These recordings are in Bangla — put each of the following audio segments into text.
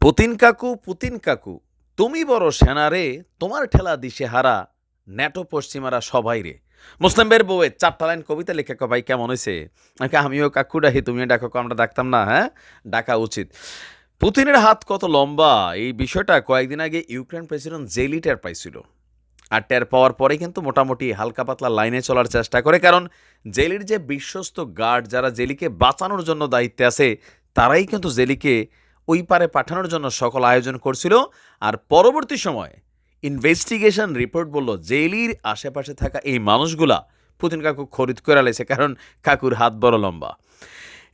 পুতিন কাকু পুতিন কাকু, তুমি বড় সেনারে তোমার ঠেলা দিশে হারা ন্যাটো পশ্চিমারা সবাই রে। মুসলিমদের বউয়ে চারটা লাইন কবিতা লেখা কো ভাই, কেমন হয়েছে নাকি আমিও কাকু ডাকি, তুমিও ডাকো আমরা ডাকতাম না হ্যাঁ? ডাকা উচিত। পুতিনের হাত কত লম্বা, এই বিষয়টা কয়েকদিন আগে ইউক্রেন প্রেসিডেন্ট জেলি টের পাইছিল। আর টের পাওয়ার পরে কিন্তু মোটামুটি হালকা পাতলা লাইনে চলার চেষ্টা করে, কারণ জেলির যে বিশ্বস্ত গার্ড যারা জেলিকে বাঁচানোর জন্য দায়িত্বে আছে, তারাই কিন্তু জেলিকে ওই পারে পাঠানোর জন্য সকল আয়োজন করছিল আর পরবর্তী সময়ে ইনভেস্টিগেশন রিপোর্ট বলল, জেলির আশেপাশে থাকা এই মানুষগুলা পুতিন কাকু খরিদ করে লেছে কারণ কাকুর হাত বড় লম্বা।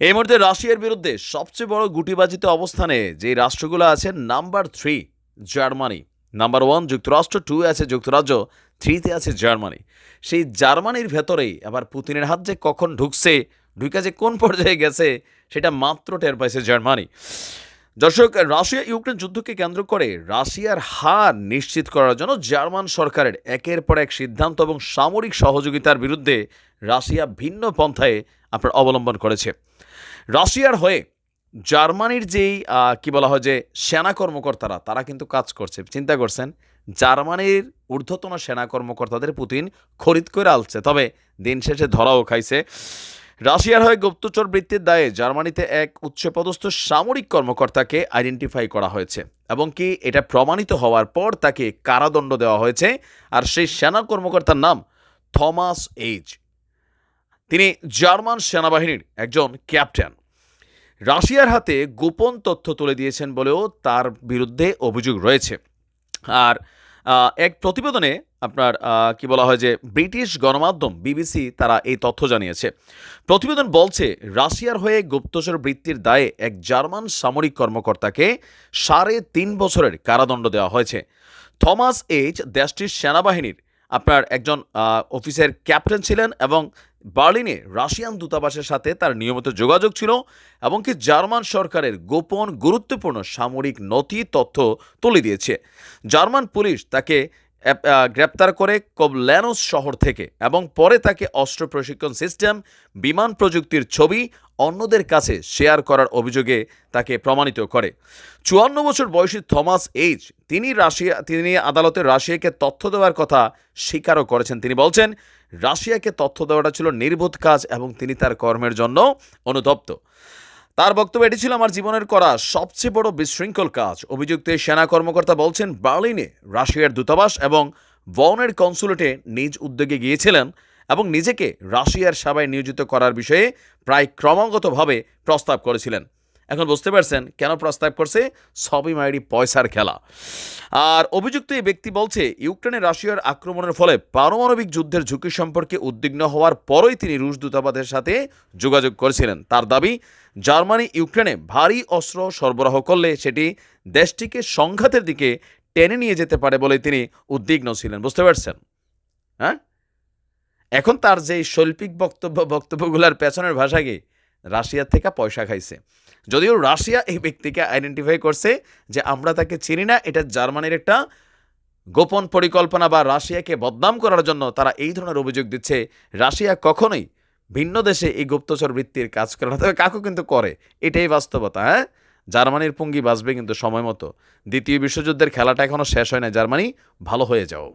এই মুহূর্তে রাশিয়ার বিরুদ্ধে সবচেয়ে বড় গুটিবাজিত অবস্থানে যে রাষ্ট্রগুলো আছে, number three, Germany. Number one, যুক্তরাষ্ট্র। টু আছে যুক্তরাজ্য। থ্রিতে আছে জার্মানি। সেই জার্মানির ভেতরেই আবার পুতিনের হাত যে কখন ঢুকছে, ঢুকে যে কোন পর্যায়ে গেছে, সেটা মাত্র টের পাইছে জার্মানি। দর্শক, রাশিয়া ইউক্রেন যুদ্ধকে কেন্দ্র করে রাশিয়ার হার নিশ্চিত করার জন্য জার্মান সরকারের একের পর এক সিদ্ধান্ত এবং সামরিক সহযোগিতার বিরুদ্ধে রাশিয়া ভিন্ন পন্থায় আপনার অবলম্বন করেছে। রাশিয়ার হয়ে জার্মানির যেই কি বলা হয় যে, সেনা কর্মকর্তারা, তারা কিন্তু কাজ করছে। চিন্তা করছেন, জার্মানির ঊর্ধ্বতন সেনা কর্মকর্তাদের পুতিন খরিদ করে আলছে। তবে দিন শেষে ধরাও খাইছে। রাশিয়ার হয়ে গুপ্তচর বৃত্তির দায়ে জার্মানিতে এক উচ্চপদস্থ সামরিক কর্মকর্তাকে আইডেন্টিফাই করা হয়েছে এবং কি এটা প্রমাণিত হওয়ার পর তাকে কারাদণ্ড দেওয়া হয়েছে আর সেই সেনা কর্মকর্তার নাম থমাস এইজ তিনি জার্মান সেনাবাহিনীর একজন ক্যাপ্টেন। রাশিয়ার হাতে গোপন তথ্য তুলে দিয়েছেন বলেও তার বিরুদ্ধে অভিযোগ রয়েছে। আর এক প্রতিবেদনে আপনার কি বলা হয় যে ব্রিটিশ গণমাধ্যম, বিবিসি তারা এই তথ্য জানিয়েছে। প্রতিবেদন বলছে, রাশিয়ার হয়ে গুপ্তচর বৃত্তির দায়ে এক জার্মান সামরিক কর্মকর্তাকে সাড়ে তিন বছরের কারাদণ্ড দেওয়া হয়েছে। থমাস এইচ, দেশটির সেনাবাহিনীর, আপনার একজন অফিসের ক্যাপ্টেন ছিলেন এবং বার্লিনে রাশিয়ান দূতাবাসের সাথে তার নিয়মিত যোগাযোগ ছিল এবং কি জার্মান সরকারের গোপন গুরুত্বপূর্ণ সামরিক নথি তথ্য তুলে দিয়েছে। জার্মান পুলিশ তাকে গ্রেপ্তার করে কোবল্যানোস শহর থেকে এবং পরে তাকে অস্ত্র প্রশিক্ষণ সিস্টেম, বিমান প্রযুক্তির ছবি অন্যদের কাছে শেয়ার করার অভিযোগে তাকে প্রমাণিত করে। চুয়ান্ন বছর বয়সী থমাস এইচ, তিনি রাশিয়া, তিনি আদালতে রাশিয়াকে তথ্য দেওয়ার কথা স্বীকারও করেছেন। তিনি বলছেন রাশিয়াকে তথ্য দেওয়াটা ছিল নির্বোধ কাজ এবং তিনি তার কর্মের জন্য অনুতপ্ত। তার বক্তব্য এটি ছিল আমার জীবনের করা সবচেয়ে বড় বিশৃঙ্খল কাজ। অভিযুক্ত সেনা কর্মকর্তা বলছেন, বার্লিনে রাশিয়ার দূতাবাস এবং বনের কনসুলেটে নিজ উদ্যোগে গিয়েছিলেন এবং নিজেকে রাশিয়ার সেবায় নিয়োজিত করার বিষয়ে প্রায় ক্রমাগতভাবে প্রস্তাব করেছিলেন। এখন বুঝতে পারছেন কেন প্রস্তাব করছে? সবই মায়েরই পয়সার খেলা। আর অভিযুক্ত এই ব্যক্তি বলছে, ইউক্রেনে রাশিয়ার আক্রমণের ফলে পারমাণবিক যুদ্ধের ঝুঁকি সম্পর্কে উদ্বিগ্ন হওয়ার পরই তিনি রুশ দূতাবাসের সাথে যোগাযোগ করেছিলেন। তার দাবি, জার্মানি ইউক্রেনে ভারী অস্ত্র সরবরাহ করলে সেটি দেশটিকে সংঘাতের দিকে টেনে নিয়ে যেতে পারে বলে তিনি উদ্বিগ্ন ছিলেন। বুঝতে পারছেন? হ্যাঁ? এখন তার যে শৈল্পিক বক্তব্য, বক্তব্যগুলোর পেছনের ভাষা কি? রাশিয়ার থেকে পয়সা খাইছে। যদিও রাশিয়া এই ব্যক্তিকে আইডেন্টিফাই করছে যে আমরা তাকে চিনি না, এটা জার্মানির একটা গোপন পরিকল্পনা বা রাশিয়াকে বদনাম করার জন্য তারা এই ধরনের অভিযোগ দিচ্ছে। রাশিয়া কখনোই ভিন্ন দেশে এই গুপ্তচর বৃত্তির কাজ করে না। তবে কাকু কিন্তু করে, এটাই বাস্তবতা হ্যাঁ? জার্মানির পুঙ্গি বাঁচবে কিন্তু সময় মতো। দ্বিতীয় বিশ্বযুদ্ধের খেলাটা এখনও শেষ হয় না জার্মানি ভালো হয়ে যাও।